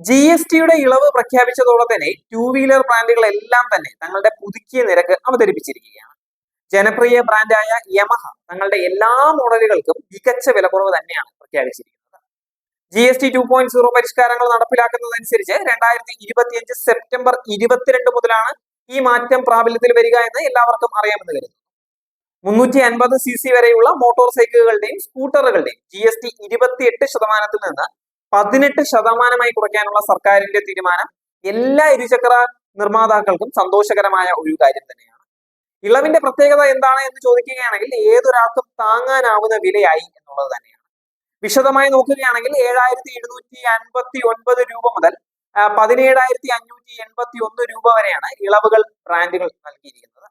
G S ടിയുടെ ഇളവ് പ്രഖ്യാപിച്ചതോടെ തന്നെ ടൂ വീലർ ബ്രാൻഡുകളെല്ലാം തന്നെ തങ്ങളുടെ പുതുക്കിയ നിരക്ക് അവതരിപ്പിച്ചിരിക്കുകയാണ്. ജനപ്രിയ ബ്രാൻഡായ യമഹ തങ്ങളുടെ എല്ലാ മോഡലുകൾക്കും മികച്ച വിലക്കുറവ് തന്നെയാണ് പ്രഖ്യാപിച്ചിരിക്കുന്നത്. G S T two point zero പരിഷ്കാരങ്ങൾ നടപ്പിലാക്കുന്നതനുസരിച്ച് രണ്ടായിരത്തി ഇരുപത്തിയഞ്ച് സെപ്റ്റംബർ ഇരുപത്തിരണ്ട് മുതലാണ് ഈ മാറ്റം പ്രാബല്യത്തിൽ വരിക എന്ന് എല്ലാവർക്കും അറിയാമെന്ന് കരുതുന്നു. മുന്നൂറ്റി അൻപത് സി സി വരെയുള്ള മോട്ടോർ സൈക്കിളുകളുടെയും സ്കൂട്ടറുകളുടെയും ജി എസ് ടി ഇരുപത്തിയെട്ട് ശതമാനത്തിൽ നിന്ന് പതിനെട്ട് ശതമാനമായി കുറയ്ക്കാനുള്ള സർക്കാരിന്റെ തീരുമാനം എല്ലാ ഇരുചക്ര നിർമ്മാതാക്കൾക്കും സന്തോഷകരമായ ഒരു കാര്യം തന്നെയാണ്. ഇളവിന്റെ പ്രത്യേകത എന്താണ് എന്ന് ചോദിക്കുകയാണെങ്കിൽ ഏതൊരാൾക്കും താങ്ങാനാവുന്ന വിലയായി എന്നുള്ളത് തന്നെയാണ്. വിശദമായി നോക്കുകയാണെങ്കിൽ ഏഴായിരത്തി എഴുന്നൂറ്റി അൻപത്തി ഒൻപത് രൂപ മുതൽ പതിനേഴായിരത്തി അഞ്ഞൂറ്റി എൺപത്തി ഒന്ന് രൂപ വരെയാണ് ഇളവുകൾ ബ്രാൻഡുകൾ നൽകിയിരിക്കുന്നത്.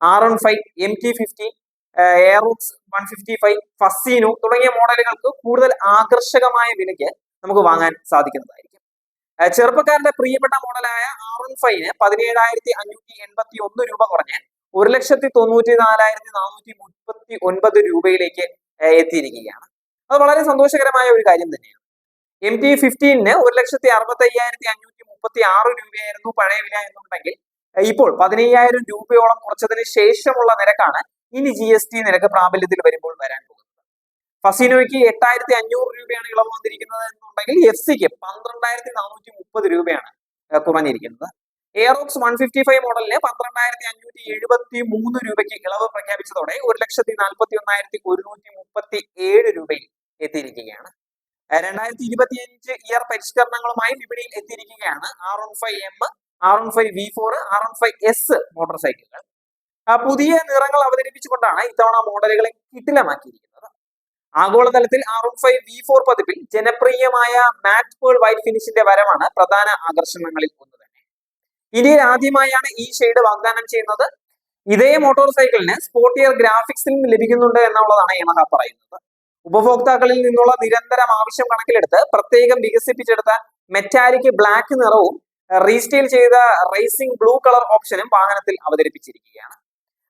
R one five M T fifty Aerox one fifty five Fascino തുടങ്ങിയ മോഡലുകൾക്ക് കൂടുതൽ ആകർഷകമായ വിലയ്ക്ക് നമുക്ക് വാങ്ങാൻ സാധിക്കുന്നതായിരിക്കും. ചെറുപ്പക്കാരന്റെ പ്രിയപ്പെട്ട മോഡലായ ആർ എൻ ഫൈവിന് പതിനേഴായിരത്തി അഞ്ഞൂറ്റി എൺപത്തി ഒന്ന് രൂപ കുറഞ്ഞ് ഒരു ലക്ഷത്തി തൊണ്ണൂറ്റി നാലായിരത്തി നാനൂറ്റി മുപ്പത്തി ഒൻപത് രൂപയിലേക്ക് എത്തിയിരിക്കുകയാണ്. അത് വളരെ സന്തോഷകരമായ ഒരു കാര്യം തന്നെയാണ്. എം ടി ഫിഫ്റ്റീനിന് ഒരു ലക്ഷത്തി അറുപത്തി അയ്യായിരത്തി അഞ്ഞൂറ്റി മുപ്പത്തി ആറ് രൂപയായിരുന്നു പഴയ വില എന്നുണ്ടെങ്കിൽ ഇപ്പോൾ പതിനയ്യായിരം രൂപയോളം കുറച്ചതിന് ശേഷമുള്ള നിരക്കാണ് ഇനി ജി എസ് ടി നിരക്ക് പ്രാബല്യത്തിൽ വരുമ്പോൾ വരാൻ പോകുന്നത്. ഫസീനോയ്ക്ക് എട്ടായിരത്തി അഞ്ഞൂറ് രൂപയാണ് ഇളവ് വന്നിരിക്കുന്നത് എന്നുണ്ടെങ്കിൽ എഫ് സിക്ക് പന്ത്രണ്ടായിരത്തി നാനൂറ്റി മുപ്പത് രൂപയാണ് കുറഞ്ഞിരിക്കുന്നത്. എയറോക്സ് വൺ ഫിഫ്റ്റി ഫൈവ് മോഡലിന് പന്ത്രണ്ടായിരത്തി അഞ്ഞൂറ്റി എഴുപത്തി മൂന്ന് രൂപയ്ക്ക് ഇളവ് പ്രഖ്യാപിച്ചതോടെ ഒരു ലക്ഷത്തി നാൽപ്പത്തി ഒന്നായിരത്തി ഒരുന്നൂറ്റി മുപ്പത്തി ഏഴ് രൂപയിൽ എത്തിയിരിക്കുകയാണ്. രണ്ടായിരത്തി ഇരുപത്തി അഞ്ച് ഇയർ പരിഷ്കരണങ്ങളുമായി വിപണിയിൽ എത്തിയിരിക്കുകയാണ് R one five M R one five V four R one five S motor സൈക്കിളുകൾ. പുതിയ നിറങ്ങൾ അവതരിപ്പിച്ചുകൊണ്ടാണ് ഇത്തവണ മോഡലുകളെ കിട്ടിലമാക്കിയിരിക്കുന്നത് ആഗോളതലത്തിൽ R one five V four പതിപ്പിൽ ജനപ്രിയമായ മാറ്റ് പേൾ വൈറ്റ് ഫിനിഷിന്റെ വരമാണ് പ്രധാന ആകർഷണങ്ങളിൽ ഒന്ന് തന്നെ ഇന്ത്യയിൽ ആദ്യമായാണ് ഈ ഷെയ്ഡ് വാഗ്ദാനം ചെയ്യുന്നത്. ഇതേ മോട്ടോർ സൈക്കിളിന് സ്പോർട്ടിയർ ഗ്രാഫിക്സിലും ലഭിക്കുന്നുണ്ട് എന്നുള്ളതാണ് യമഹ പറയുന്നത്. ഉപഭോക്താക്കളിൽ നിന്നുള്ള നിരന്തരം ആവശ്യം കണക്കിലെടുത്ത് പ്രത്യേകം വികസിപ്പിച്ചെടുത്ത മെറ്റാലിക് ബ്ലാക്ക് നിറവും റീസ്റ്റൈൽ ചെയ്ത റേസിംഗ് ബ്ലൂ കളർ ഓപ്ഷനും വാഹനത്തിൽ അവതരിപ്പിച്ചിരിക്കുകയാണ്.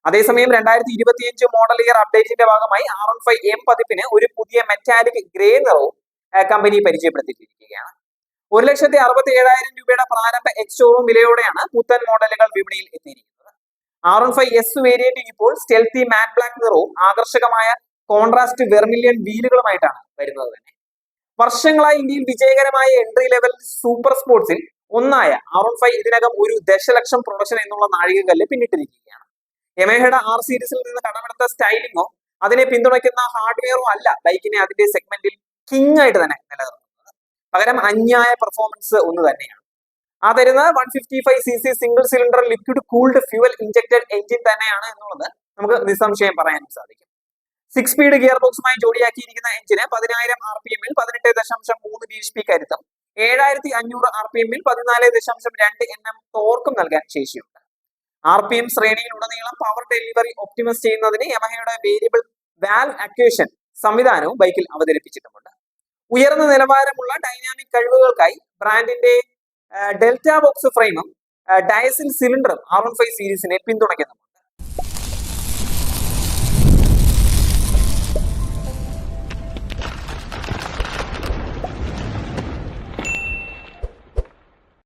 അതേസമയം രണ്ടായിരത്തി ഇരുപത്തിയഞ്ച് മോഡൽ ഇയർ അപ്ഡേറ്റിന്റെ ഭാഗമായി ആർ വൺ ഫൈവ് എം പതിപ്പിന് ഒരു പുതിയ മെറ്റാലിക് ഗ്രേ നിറവും കമ്പനി പരിചയപ്പെടുത്തിയിരിക്കുകയാണ് ഒരു ലക്ഷത്തി അറുപത്തി ഏഴായിരം രൂപയുടെ പ്രാരംഭ എക്സ് ഷോറൂം വിലയോടെയാണ് പുത്തൻ മോഡലുകൾ വിപണിയിൽ എത്തിയിരിക്കുന്നത്. R one five S variant ഇപ്പോൾ സ്റ്റെൽത്തി മാറ്റ് ബ്ലാക്ക് നിറവും ആകർഷകമായ കോൺട്രാസ്റ്റ് വെർമിലിയൻ വീലുകളുമായിട്ടാണ് വരുന്നത് തന്നെ. വർഷങ്ങളായി ഇന്ത്യയിൽ വിജയകരമായ എൻട്രി ലെവൽ സൂപ്പർ സ്പോർട്സിൽ ഒന്നായ ആർ വൺ ഫൈവ് ഇതിനകം ഒരു ദശലക്ഷം പ്രൊഡക്ഷൻ എന്നുള്ള നാഴികകല്ല് പിന്നിട്ടിരിക്കുകയാണ്. യമഹയുടെ ആർ സീരീസിൽ നിന്ന് കടമെടുത്ത സ്റ്റൈലിങ്ങോ അതിനെ പിന്തുണയ്ക്കുന്ന ഹാർഡ്വെയറോ അല്ല. ബൈക്കിനെ അതിന്റെ സെഗ്മെന്റിൽ കിങ് ആയിട്ട് തന്നെ നിലനിർത്തുന്നത്. പകരം അന്യായ പെർഫോമൻസ് ഒന്ന് തന്നെയാണ്. ആ തരുന്ന one fifty five C C single cylinder liquid cooled fuel injected engine തന്നെയാണ് എന്നുള്ളത് നമുക്ക് നിസ്സംശയം പറയാൻ സാധിക്കും. സിക്സ് സ്പീഡ് ഗിയർ ബോക്സുമായി ജോഡിയാക്കിയിരിക്കുന്ന എഞ്ചിന് പതിനായിരം ആർ പി എമ്മിൽ പതിനെട്ട് ദശാംശം മൂന്ന് ബി എച്ച് പി കരുത്തും. ഏഴായിരത്തി അഞ്ഞൂറ് ആർ പി എമ്മിൽ പതിനാല് ദശാംശം രണ്ട് എൻ എം ടോർക്കും നൽകാൻ ശേഷിയുണ്ട്. ആർ പി എം ശ്രേണിയിലുടനീളം പവർ ഡെലിവറി ഒപ്റ്റിമസ് ചെയ്യുന്നതിന് യമഹയുടെ വേരിയബിൾ വാൽവ് അക്വേഷൻ സംവിധാനവും ബൈക്കിൽ അവതരിപ്പിച്ചിട്ടുമുണ്ട്. ഉയർന്ന നിലവാരമുള്ള ഡൈനാമിക് കഴിവുകൾക്കായി ബ്രാൻഡിന്റെ ഡെൽറ്റ ബോക്സ് ഫ്രെയിമും ഡയസിൽ സിലിണ്ടറും ആർ വൺ ഫൈവ് സീരീസിനെ പിന്തുണയ്ക്കുന്നുമുണ്ട്.